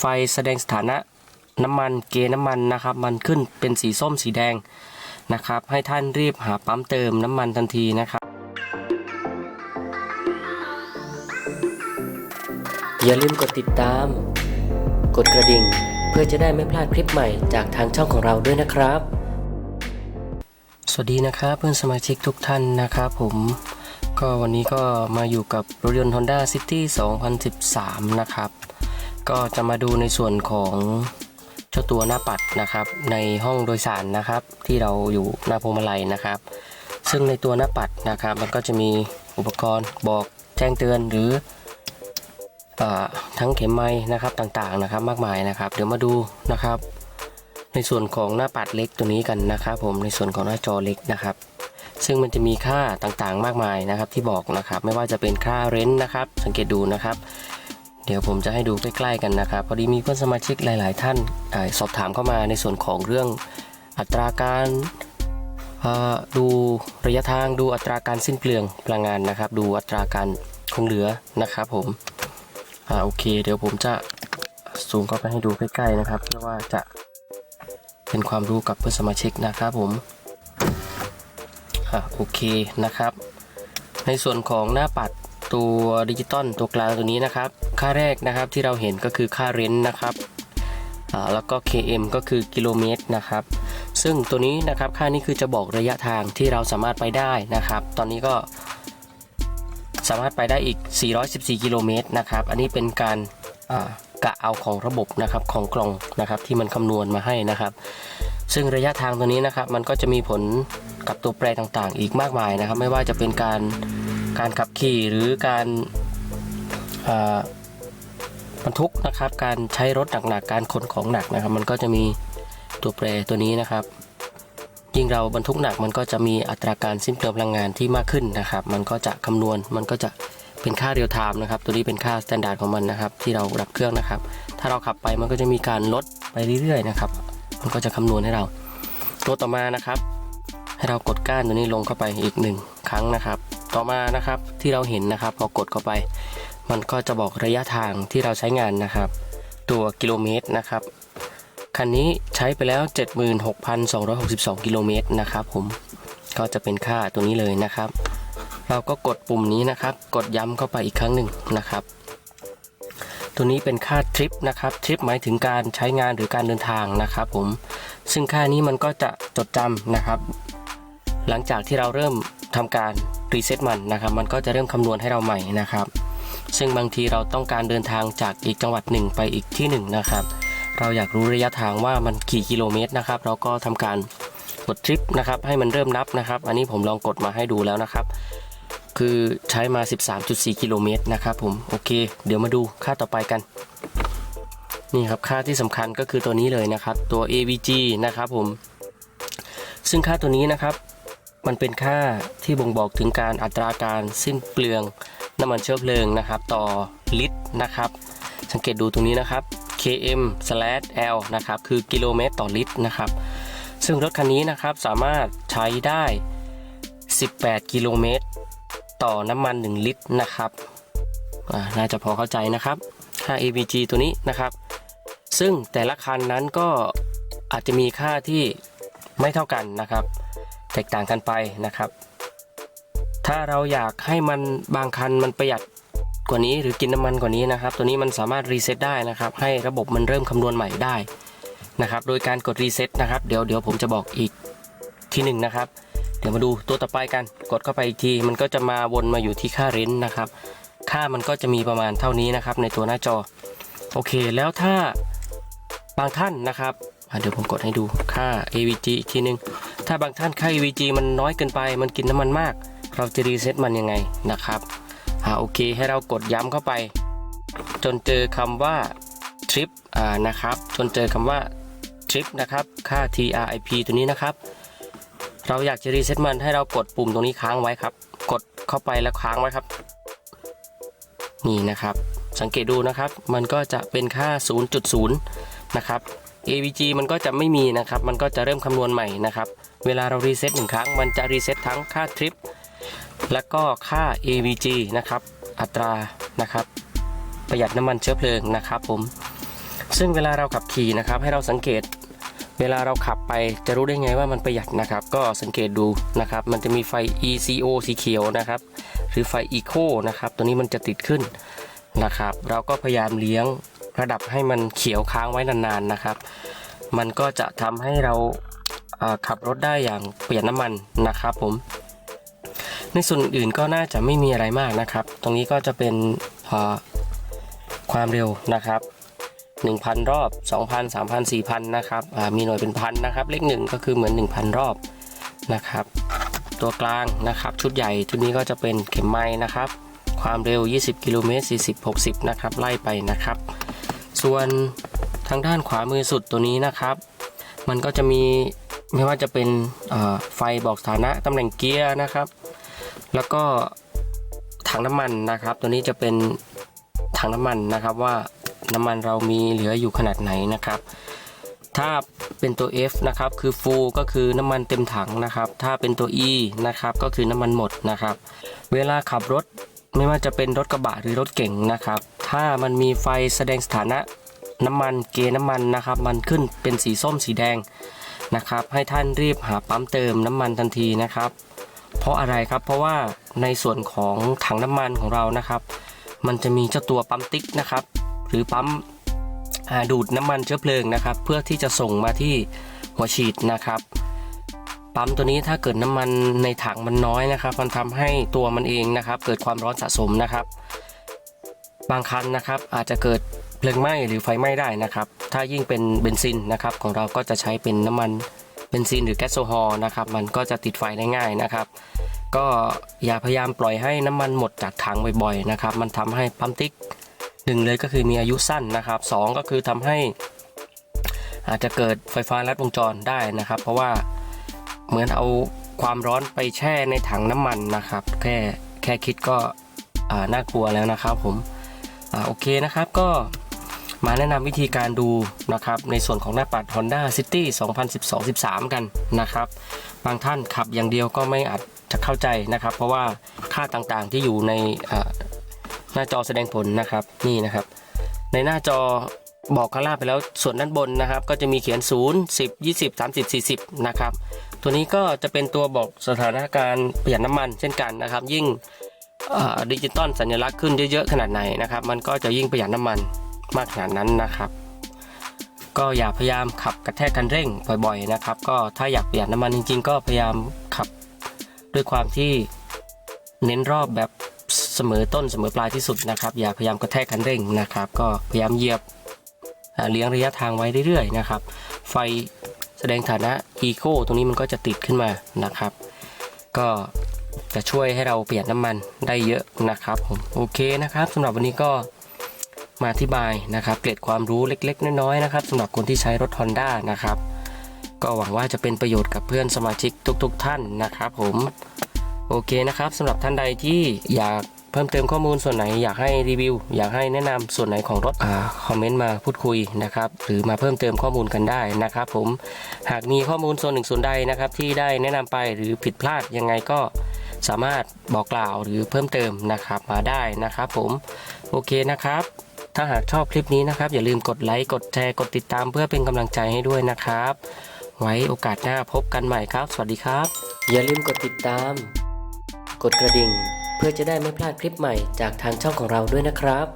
ไฟแสดงสถานะน้ำมันเกน้ำมันนะครับ มันขึ้นเป็นสีส้มสีแดงนะครับ ให้ท่านรีบหาปั๊มเติมน้ำมันทันทีนะครับ อย่าลืมกดติดตาม กดกระดิ่ง เพื่อจะได้ไม่พลาดคลิปใหม่จากทางช่องของเราด้วยนะครับ สวัสดีนะครับเพื่อนสมาชิกทุกท่านนะครับผมก็วันนี้ก็มาอยู่กับรถยนต์ Honda City 2013 นะครับ ก็จะมาดูในส่วนของเจ้าตัวหน้าปัดนะครับ ในห้องโดยสารนะครับ ที่เราอยู่หน้าพวงมาลัยนะครับ ซึ่งในตัวหน้าปัดนะครับ มันก็จะมีอุปกรณ์บอกแจ้งเตือนหรืออทั้งเข็มไม้นะครับต่างๆนะครับ มากมายนะครับ เดี๋ยวมาดูนะครับ ในส่วนของหน้าปัดเล็กตัวนี้กันนะครับ ผมในส่วนของหน้าจอเล็กนะครับ ซึ่งมันจะมีค่าต่างๆมากมายนะครับที่บอกนะครับ ไม่ว่าจะเป็นค่าเรนต์นะครับ สังเกตดูนะครับ เดี๋ยวผมจะให้ดูใกล้ๆกันนะครับพอดีมีเพื่อนสมาชิกหลาย ๆ ท่านอสอบถามเข้ามาในส่วนของเรื่องอัตราการดูระยะทางดูอัตราการสิ้นเปลืองพลังงานนะครับ ดูอัตราการคงเหลือนะครับผมอ่าโอเค เดี๋ยวผมจะซูมเข้าไปให้ดูใกล้ ๆ นะครับเพื่อว่าจะเป็นความรู้กับเพื่อนสมาชิกนะครับผมอ่าโอเคนะครับ ในส่วนของหน้าปัด ตัวดิจิตอลตัวกลางตัวนี้นะครับ ค่าแรกนะครับที่เราเห็นก็คือค่าเรนต์นะครับแล้วก็ KM ก็คือกิโลเมตรนะครับ ซึ่งตัวนี้นะครับค่านี้คือจะบอกระยะทางที่เราสามารถไปได้นะครับ ตอนนี้ก็สามารถไปได้อีก 414 กิโลเมตรนะครับ อันนี้เป็นการกะเอาของระบบนะครับของกล่องนะครับที่มันคำนวณมาให้นะครับ ซึ่งระยะทางตัวนี้นะครับมันก็จะมีผลกับตัวแปรต่างๆ อีกมากมายนะครับ ไม่ว่าจะเป็นการ การขับขี่หรือการบรรทุกนะครับ การใช้รถหนักๆการขนของหนักนะครับ มันก็จะมีตัวแปรตัวนี้นะครับ ยิ่งเราบรรทุกหนักมันก็จะมีอัตราการสิ้นเปลืองพลังงานที่มากขึ้นนะครับ มันก็จะคำนวณมันก็จะเป็นค่าเรียลไทม์นะครับ ตัวนี้เป็นค่าสแตนดาร์ดของมันนะครับ ที่เราดับเครื่องนะครับ ถ้าเราขับไปมันก็จะมีการลดไปเรื่อยๆนะครับ มันก็จะคำนวณให้เรา ตัวต่อมานะครับ ให้เรากดก้านตัวนี้ลงเข้าไปอีกหนึ่งครั้งนะครับ ต่อมานะครับที่เราเห็นนะครับ พอกดเข้าไป มันก็จะบอกระยะทางที่เราใช้งานนะครับ ตัวกิโลเมตรนะครับคันนี้ใช้ไปแล้ว 76,262 กิโลเมตรนะครับผมก็จะเป็นค่าตัวนี้เลยนะครับ เราก็กดปุ่มนี้นะครับ กดย้ำเข้าไปอีกครั้งหนึ่งนะครับ ตัวนี้เป็นค่าทริปนะครับทริปหมายถึงการใช้งานหรือการเดินทางนะครับผมซึ่งค่านี้มันก็จะจดจำนะครับ หลังจากที่เราเริ่มทำการ รีเซ็ตมันนะครับมันก็จะเริ่มคำนวณให้เราใหม่นะครับ ซึ่งบางทีเราต้องการเดินทางจากอีกจังหวัดหนึ่งไปอีกที่หนึ่งนะครับเราอยากรู้ระยะทางว่ามันกี่กิโลเมตรนะครับ เราก็ทำการกดทริปนะครับให้มันเริ่มนับนะครับ อันนี้ผมลองกดมาให้ดูแล้วนะครับ คือใช้มา 13.4 กิโลเมตรนะครับผมโอเค เดี๋ยวมาดูค่าต่อไปกันนี่ครับค่าที่สำคัญก็คือตัวนี้เลยนะครับ ตัว AVG นะครับผมซึ่งค่าตัวนี้นะครับ มันเป็นค่าที่บ่งบอกถึงการอัตราการสิ้นเปลืองน้ำมันเชื้อเพลิงนะครับ ต่อลิตรนะครับ สังเกตดูตรงนี้นะครับ km l นะครับ คือกิโลเมตรต่อลิตรนะครับ ซึ่งรถคันนี้นะครับสามารถใช้ได้ 18 กิโลเมตร ต่อน้ำมัน 1 ลิตรนะครับน่าจะพอเข้าใจนะครับค่า ABG ตัวนี้นะครับ ซึ่งแต่ละคันนั้นก็อาจจะมีค่าที่ไม่เท่ากันนะครับ แตกต่างกันไปนะครับ ถ้าเราอยากให้มันบางคันมันประหยัดกว่านี้หรือกินน้ำมันกว่านี้นะครับ ตัวนี้มันสามารถรีเซ็ตได้นะครับ ให้ระบบมันเริ่มคำนวณใหม่ได้นะครับ โดยการกดรีเซ็ตนะครับเดี๋ยวเดี๋ยวผมจะบอกอีกทีหนึ่งนะครับ เดี๋ยวมาดูตัวต่อไปกัน กดเข้าไปอีกที มันก็จะมาวนมาอยู่ที่ค่าเรนนะครับ ค่ามันก็จะมีประมาณเท่านี้นะครับ ในตัวหน้าจอ โอเค แล้วถ้าบางท่านนะครับ เดี๋ยวผมกดให้ดูค่า AVG อีกทีหนึง ถ้าบางท่านค่า AVG มันน้อยเกินไป มันกินน้ำมันมาก เราจะรีเซ็ตมันยังไงนะครับอ่าโอเคให้เรากดย้ำเข้าไป จนเจอคำว่า trip อ่านะครับ จนเจอคำว่า trip นะครับ ค่า TRIP ตัวนี้นะครับ เราอยากจะรีเซ็ตมันให้เรากดปุ่มตรงนี้ค้างไว้ครับ กดเข้าไปแล้วค้างไว้ครับ นี่นะครับ สังเกตดูนะครับ มันก็จะเป็นค่า 0.0 นะครับ AVG มันก็จะไม่มีนะครับ มันก็จะเริ่มคำนวณใหม่นะครับ เวลาเรารีเซ็ตหนึ่งครั้ง มันจะรีเซ็ตทั้งค่าทริป และก็ค่า AVG นะครับ อัตรานะครับ ประหยัดน้ำมันเชื้อเพลิงนะครับผม ซึ่งเวลาเราขับขี่นะครับ ให้เราสังเกต เวลาเราขับไปจะรู้ได้ไงว่ามันประหยัดนะครับ ก็สังเกตดูนะครับ มันจะมีไฟ ECO สีเขียวนะครับ หรือไฟ Eco นะครับ ตัวนี้มันจะติดขึ้นนะครับ เราก็พยายามเลี้ยง ระดับให้มันเขียวค้างไว้นานๆนะครับ มันก็จะทำให้เราขับรถได้อย่างเประหยัดน้ำมันนะครับผม ในส่วนอื่นก็น่าจะไม่มีอะไรมากนะครับ ตรงนี้ก็จะเป็นความเร็วนะครับ 1,000 รอบ 2,000 3,000 4,000 นะครับมีหน่วยเป็นพันนะครับ เลขหนึ่งก็คือเหมือน 1,000 รอบนะครับ ตัวกลางนะครับชุดใหญ่ชุดนี้ก็จะเป็นเข็มไม้นะครับ ความเร็ว 20 กิโลเมตร40 60 นะครับ ไล่ไปนะครับ ส่วนทางด้านขวามือสุดตัวนี้นะครับ มันก็จะมีไม่ว่าจะเป็นไฟบอกสถานะตำแหน่งเกียร์นะครับ แล้วก็ถังน้ำมันนะครับ ตัวนี้จะเป็นถังน้ำมันนะครับว่าน้ำมันเรามีเหลืออยู่ขนาดไหนนะครับ ถ้าเป็นตัว F นะครับคือ full ก็คือน้ำมันเต็มถังนะครับ ถ้าเป็นตัว E นะครับก็คือน้ำมันหมดนะครับ เวลาขับรถไม่ว่าจะเป็นรถกระบะหรือรถเก๋งนะครับ ถ้ามันมีไฟแสดงสถานะน้ำมันเกน้ำมันนะครับ มันขึ้นเป็นสีส้มสีแดงนะครับ ให้ท่านรีบหาปั๊มเติมน้ำมันทันทีนะครับ เพราะอะไรครับเพราะว่าในส่วนของถังน้ำมันของเรานะครับ มันจะมีเจ้าตัวปั๊มติ๊กนะครับ หรือปั๊มอ่าดูดน้ำมันเชื้อเพลิงนะครับ เพื่อที่จะส่งมาที่หัวฉีดนะครับปั๊มตัวนี้ถ้าเกิดน้ำมันในถังมันน้อยนะครับ มันทำให้ตัวมันเองนะครับ เกิดความร้อนสะสมนะครับ บางคันนะครับอาจจะเกิดเพลิงไหม้หรือไฟไหม้ได้นะครับ ถ้ายิ่งเป็นเบนซินนะครับของเราก็จะใช้เป็นน้ำมันเบนซินหรือแก๊สโซฮอล์นะครับมันก็จะติดไฟได้ง่ายนะครับ ก็อย่าพยายามปล่อยให้น้ำมันหมดจากถังบ่อยๆนะครับ มันทำให้ปั๊มติ๊กหนึ่งเลยก็คือมีอายุสั้นนะครับสองก็คือทำให้ อาจจะเกิดไฟฟ้าลัดวงจรได้นะครับ เพราะว่าเหมือนเอาความร้อนไปแช่ในถังน้ำมันนะครับ แค่แค่คิดก็น่ากลัวแล้วนะครับผม อ่าโอเคนะครับก็มาแนะนำวิธีการดูนะครับในส่วนของหน้าปัด Honda City 2012-13 กันนะครับ บางท่านขับอย่างเดียวก็ไม่อาจจะเข้าใจนะครับ เพราะว่าค่าต่างๆที่อยู่ในหน้าจอแสดงผลนะครับนี่นะครับ ในหน้าจอบอกข้างล่างไปแล้วส่วนด้านบนนะครับ ก็จะมีเขียน 0 10 20 30 40 นะครับ ตัวนี้ก็จะเป็นตัวบอกสถานการณ์เประหยัดน้ำมันเช่นกันนะครับ ยิ่ง ดิจิตอลสัญลักษณ์ขึ้นเยอะๆขนาดไหนนะครับ มันก็จะยิ่งประหยัดน้ำมันมากขนาดนั้นนะครับ ก็อย่าพยายามขับกระแทกคันเร่งบ่อยๆนะครับ ก็ถ้าอยากประหยัดน้ำมันจริง ๆ ก็พยายามขับด้วยความที่เน้นรอบแบบเสมอต้นเสมอปลายที่สุดนะครับ อย่าพยายามกระแทกคันเร่งนะครับ ก็พยายามเหยียบเลี้ยงระยะทางไว้เรื่อยๆนะครับ ไฟแสดงฐานะ Eco ตรงนี้มันก็จะติดขึ้นมานะครับ ก็ จะช่วยให้เราประหยัดน้ำมันได้เยอะนะครับผมโอเคนะครับสำหรับวันนี้ก็มาอธิบายนะครับเกร็ดความรู้เล็กๆ น้อยๆนะครับสำหรับคนที่ใช้รถ Honda นะครับ ก็หวังว่าจะเป็นประโยชน์กับเพื่อนสมาชิกทุก ๆ ท่านนะครับผมโอเคนะครับสำหรับท่านใดที่อยากเพิ่มเติมข้อมูลส่วนไหนอยากให้รีวิว อยากให้แนะนำส่วนไหนของรถอ่าคอมเมนต์มาพูดคุยนะครับหรือมาเพิ่มเติมข้อมูลกันได้นะครับ ผมหากมีข้อมูลส่วนหนึ่งส่วนใดนะครับที่ได้แนะนำไปหรือผิดพลาดยังไงก็ สามารถบอกกล่าวหรือเพิ่มเติมนะครับมาได้นะครับ ผมโอเคนะครับถ้าหากชอบคลิปนี้นะครับ อย่าลืมกดไลค์กดแชร์กดติดตามเพื่อเป็นกำลังใจให้ด้วยนะครับ ไว้โอกาสหน้าพบกันใหม่ครับ สวัสดีครับ อย่าลืมกดติดตาม กดกระดิ่ง เพื่อจะได้ไม่พลาดคลิปใหม่จากทางช่องของเราด้วยนะครับ